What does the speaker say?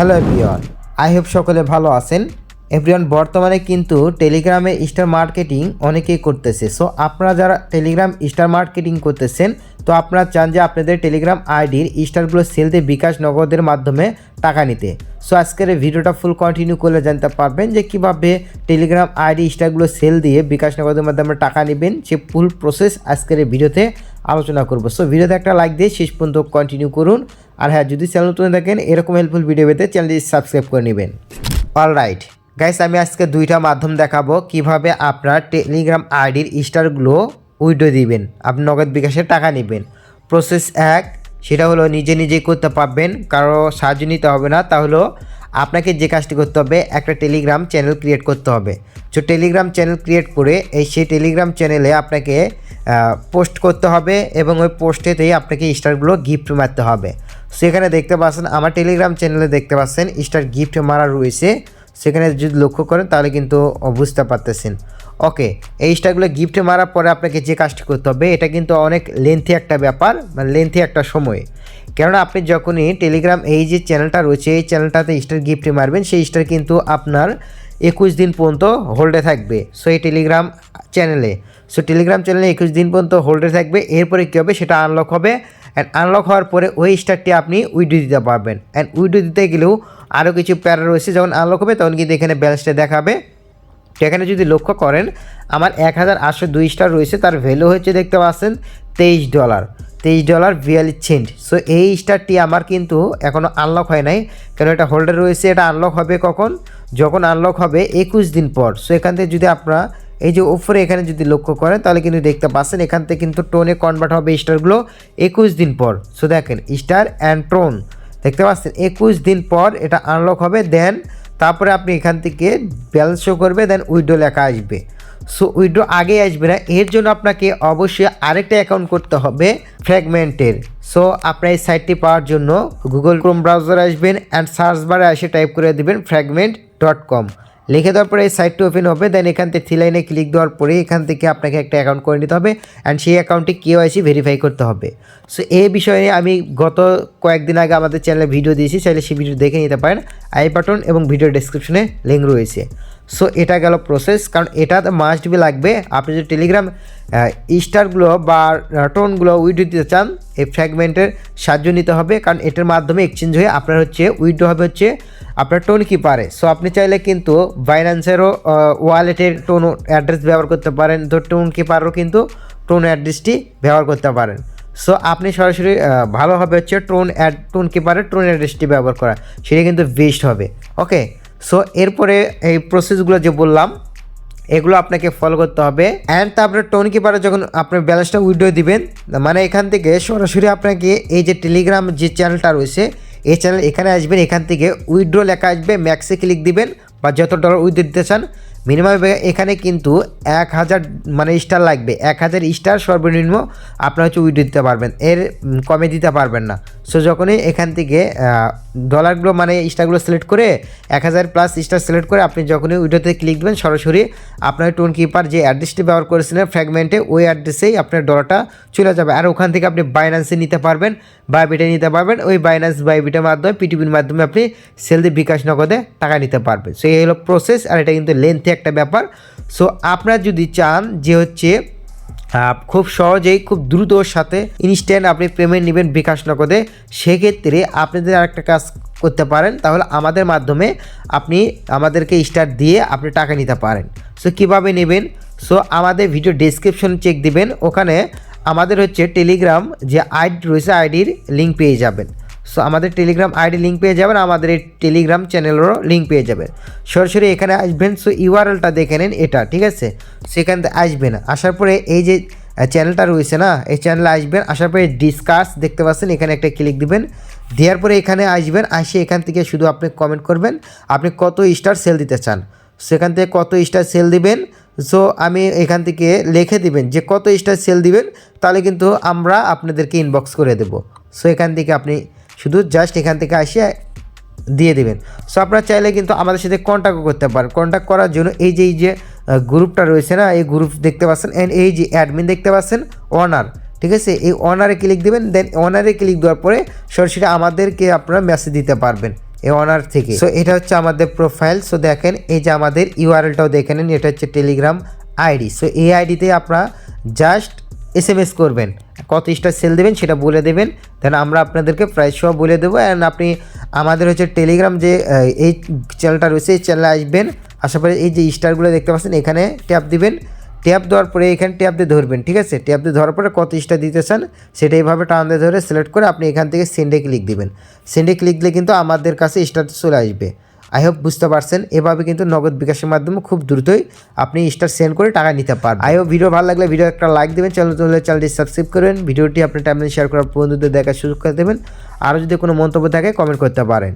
Hello everyone, I hope সকলে ভালো আছেন। এভরিওয়ান, বর্তমানে কিন্তু টেলিগ্রামে স্টার মার্কেটিং অনেকেই করতেছে। সো আপনারা যারা টেলিগ্রাম স্টার মার্কেটিং করতেছেন, তো আপনারা চান যে আপনাদের টেলিগ্রাম আইডির স্টারগুলো সেল দিয়ে বিকাশ নগদের মাধ্যমে টাকা নিতে। সো আজকের ভিডিওটা ফুল কন্টিনিউ করলে জানতে পারবেন যে কীভাবে টেলিগ্রাম আইডি স্টারগুলো সেল দিয়ে বিকাশ নগদের মাধ্যমে টাকা নেবেন, সে ফুল প্রসেস আজকের ভিডিওতে আলোচনা করব। সো ভিডিওতে একটা লাইক দিয়ে শেষ পর্যন্ত কন্টিনিউ করুন। আর হ্যাঁ যদি চ্যানেল নতুন দেখেন এরকম হেল্পফুল ভিডিও পেতে চ্যানেলটি সাবস্ক্রাইব করে নেবেন। অল রাইট গাইস আমি আজকে দুইটা মাধ্যম দেখাবো কীভাবে আপনার টেলিগ্রাম আইডির স্টারগুলো উইডো দিবেন। আপনি নগদ বিকাশে টাকা নেবেন। প্রসেস এক, সেটা হলো নিজে নিজেই করতে পারবেন, কারও সাহায্য নিতে হবে না। তা হলো, আপনাকে যে কাজটি করতে হবে, একটা টেলিগ্রাম চ্যানেল ক্রিয়েট করতে হবে। সো টেলিগ্রাম চ্যানেল ক্রিয়েট করে এই সেই টেলিগ্রাম চ্যানেলে আপনাকে পোস্ট করতে হবে এবং ওই পোস্টেতেই আপনাকে স্টারগুলো গিফট মারতে হবে। সেখানে দেখতে পাচ্ছেন, আমার টেলিগ্রাম চ্যানেলে দেখতে পাচ্ছেন স্টার গিফট মারা রয়েছে। সেখানে যদি লক্ষ্য করেন, তাহলে কিন্তু বুঝতে পারতেছেন। ওকে এই স্টারগুলো গিফট মারার পরে আপনাকে যে কাজটি করতে হবে, এটা কিন্তু অনেক লেন্থি একটা ব্যাপার মানে লেন্থি একটা সময়। কেননা আপনি যখনই টেলিগ্রাম এই যে চ্যানেলটা রয়েছে, এই চ্যানেলটাতে স্টার গিফট মারবেন, সেই স্টার কিন্তু আপনার একুশ দিন পর্যন্ত হোল্ডে থাকবে। সো এই টেলিগ্রাম চ্যানেলে সো টেলিগ্রাম চ্যানেলে একুশ দিন পর্যন্ত হোল্ডে থাকবে, এরপরে কী হবে, সেটা আনলক হবে। অ্যান্ড আনলক হওয়ার পরে ওই স্টারটি আপনি উইডো দিতে পারবেন। অ্যান্ড উইডো দিতে গেলেও আরও কিছু প্যারা রয়েছে, যখন আনলক হবে তখন কিন্তু এখানে ব্যালেন্সটা দেখাবে। তো এখানে যদি লক্ষ্য করেন, আমার এক হাজার আটশো দুই স্টার রয়েছে, তার ভ্যালু হচ্ছে দেখতে পাচ্ছেন তেইশ ডলার তেইশ ডলার বিয়াল্লিশ সেন্ট সো এই স্টারটি আমার কিন্তু এখনও আনলক হয় নাই, কেন এটা হোল্ডার রয়েছে, এটা আনলক হবে কখন? যখন আনলক হবে একুশ দিন পর। সো এখান থেকে যদি আপনারা এই যে উপরে এখানে যদি লক্ষ্য করেন, তাহলে কিন্তু দেখতে পাচ্ছেন এখান থেকে কিন্তু টোনে কনভার্ট হবে স্টারগুলো একুশ দিন পর। সো দেখেন স্টার অ্যান্ড টোন দেখতে পাচ্ছেন, একুশ দিন পর এটা আনলক হবে দেন তারপরে আপনি এখান থেকে ব্যালেন্স শো করবে দেন উইডো লেখা আসবে। সো উইডো আগে আসবে না, এর জন্য আপনাকে অবশ্যই আরেকটা অ্যাকাউন্ট করতে হবে ফ্র্যাগমেন্টের সো আপনার এই সাইটটি পাওয়ার জন্য গুগল ক্রোম ব্রাউজার আসবেন অ্যান্ড সার্চ বারে এসে টাইপ করে দেবেন ফ্র্যাগমেন্ট ডট কম লিখে দেওয়ার পরে এই সাইটটি ওপেন হবে দেন এখান থেকে থ্রি লাইনে ক্লিক দেওয়ার পরে এখান থেকে আপনাকে একটা অ্যাকাউন্ট করে নিতে হবে অ্যান্ড সেই অ্যাকাউন্টটি কেওয়াইসি ভেরিফাই করতে হবে। সো এই বিষয়ে আমি গত কয়েকদিন আগে আমাদের চ্যানেলে ভিডিও দিয়েছি, চাইলে সেই ভিডিও দেখে নিতে পারেন। আই বাটন এবং ভিডিও ডেসক্রিপশনে লিঙ্ক রয়েছে। সো এটা গেল প্রসেস কারণ এটা মাস্ট বি লাগবে। আপনি যদি টেলিগ্রাম স্টারগুলো বা টোনগুলো উইডো দিতে চান, এই ফ্র্যাগমেন্টের সাহায্য নিতে হবে, কারণ এটার মাধ্যমে এক্সচেঞ্জ হয়ে আপনার হচ্ছে উইডো হবে হচ্ছে আপনার টোন কিপারে সো আপনি চাইলে কিন্তু বাইন্যান্সেরও ওয়ালেটের টোন অ্যাড্রেস ব্যবহার করতে পারেন। তো টোন কিপারও কিন্তু টোন অ্যাড্রেসটি ব্যবহার করতে পারেন। সো আপনি সরাসরি ভালো হবে হচ্ছে টোন অ্যাড টোন কিপারের টোন অ্যাড্রেসটি ব্যবহার করা। সেটা কিন্তু বেস্ট হবে। ওকে সো এরপরে এই প্রসেসগুলো যে বললাম, এগুলো আপনাকে ফলো করতে হবে। অ্যান্ড তারপরে টোন কিপারে যখন আপনার ব্যালেন্সটা উইডো দিবেন মানে এখান থেকে সরাসরি আপনাকে এই যে টেলিগ্রাম যে চ্যানেলটা রয়েছে, এই চ্যানেল এখানে আসবেন, এখান থেকে উইড্রো লেখা আসবে ম্যাক্সে ক্লিক দিবেন, বা যত ডলার উইথড্র দিতে চান মিনিমাম এখানে কিন্তু এক হাজার মানে স্টার লাগবে, এক হাজার স্টার সর্বনিম্ন আপনার হচ্ছে উইড্রো দিতে পারবেন। এর কমে দিতে পারবেন না। সো যখনই এখান থেকে ডলারগুলো মানে স্টারগুলো সিলেক্ট করে, এক হাজার প্লাস স্টার সিলেক্ট করে আপনি যখনই উইডোতে ক্লিক দেবেন, সরাসরি আপনার টোন কিপার যে অ্যাড্রেসটি ব্যবহার করেছিলেন ফ্র্যাগমেন্টে ওই অ্যাড্রেসেই আপনার ডলারটা চলে যাবে। আর ওখান থেকে আপনি বাইন্যান্সে নিতে পারবেন বাইবিটে নিতে পারবেন। ওই বাইন্যান্স বাইবিটের মাধ্যমে পিটিপির মাধ্যমে আপনি সেল দিয়ে বিকাশ নগদে টাকা নিতে পারবেন। সো এই হলো প্রসেস আর এটা কিন্তু লেন্থি একটা ব্যাপার। সো আপনারা যদি চান যে হচ্ছে খুব সহজেই, খুব দ্রুত সাথে ইনস্ট্যান্ট আপনি পেমেন্ট নেবেন বিকাশ নগদে। সেক্ষেত্রে আপনাদের আরেকটা কাজ করতে পারেন, তাহলে আমাদের মাধ্যমে আপনি আমাদেরকে স্টার দিয়ে আপনি টাকা নিতে পারেন। সো কীভাবে নেবেন? সো আমাদের ভিডিও ডিসক্রিপশন চেক দিবেন। ওখানে আমাদের হচ্ছে টেলিগ্রাম যে আইডি রয়েছে, আইডির লিঙ্ক পেয়ে যাবেন। সো আমাদের টেলিগ্রাম আইডি লিঙ্ক পেয়ে যাবেন, আমাদের এই টেলিগ্রাম চ্যানেলেরও লিঙ্ক পেয়ে যাবেন। সরাসরি এখানে আসবেন সো ইউআরএলটা দেখে নেন, এটা, ঠিক আছে? সেখান থেকে আসবেন, আসার পরে এই যে চ্যানেলটা রয়েছে না, এই চ্যানেলে আসবেন, আসার পরে ডিসকাস দেখতে পাচ্ছেন, এখানে একটা ক্লিক দিবেন। দেওয়ার পরে এখানে আসবেন, আসে এখান থেকে শুধু আপনি কমেন্ট করবেন, আপনি কত স্টার সেল দিতে চান। সেখান থেকে কত স্টার সেল দিবেন সো আমি এখান থেকে লিখে দিবেন, যে কত স্টার সেল দিবেন, তাহলে কিন্তু আমরা আপনাদেরকে ইনবক্স করে দেবো। সো এখান থেকে আপনি শুধু জাস্ট এখান থেকে আসে দিয়ে দেবেন। সো আপনারা চাইলে কিন্তু আমাদের সাথে কন্ট্যাক্টও করতে পারেন। কন্ট্যাক্ট করার জন্য এই যে এই যে গ্রুপটা রয়েছে না, এই গ্রুপ দেখতে পাচ্ছেন। অ্যান্ড এই যে অ্যাডমিন দেখতে পাচ্ছেন অনার ঠিক আছে? এই অনারে ক্লিক দেবেন দেন অনারে ক্লিক দেওয়ার পরে সরাসরি আমাদেরকে আপনারা মেসেজ দিতে পারবেন এই অনার থেকে। সো এটা হচ্ছে আমাদের প্রোফাইল সো দেখেন, এই যে আমাদের ইউআরএলটাও দেখে নিন। এটা হচ্ছে টেলিগ্রাম আইডি সো এই আইডিতে আপনারা জাস্ট এস এম এস করবেন। কত স্টার সেল দেবেন সেটা বলে দেবেন। দেন আমরা আপনাদেরকে প্রাইস সহ বলে দেবো। অ্যান্ড আপনি আমাদের হচ্ছে টেলিগ্রাম যে এই চ্যানেলটা রয়েছে, এই চ্যানেলে আসবেন। আশা করি এই যে স্টারগুলো দেখতে পাচ্ছেন, এখানে ট্যাপ দিবেন। ট্যাপ দেওয়ার পরে এখানে ট্যাপ দিয়ে ধরবেন, ঠিক আছে? ট্যাপ দিয়ে ধরার পরে কত স্টার দিতে চান, সেটা এইভাবে টান দিয়ে ধরে সিলেক্ট করে আপনি এখান থেকে সেন্ডে ক্লিক দিবেন। সেন্ডে ক্লিক দিলে কিন্তু আমাদের কাছে স্টার চলে আসবে। আই হোপ বুঝতে পারছেন। এভাবে কিন্তু নগদ বিকাশের মাধ্যমে খুব দ্রুতই আপনি স্টার সেন্ড করে টাকা নিতে পারবেন। আই হোপ ভিডিও ভালো লাগলে ভিডিও একটা লাইক দেবেন চ্যানেল হলে চ্যানেলটি সাবস্ক্রাইব করবেন। ভিডিওটি আপনার টাইমলাইন শেয়ার করার বন্ধুদের দেখার সুযোগ করে দেবেন। আরও যদি কোনো মন্তব্য থাকে কমেন্ট করতে পারেন।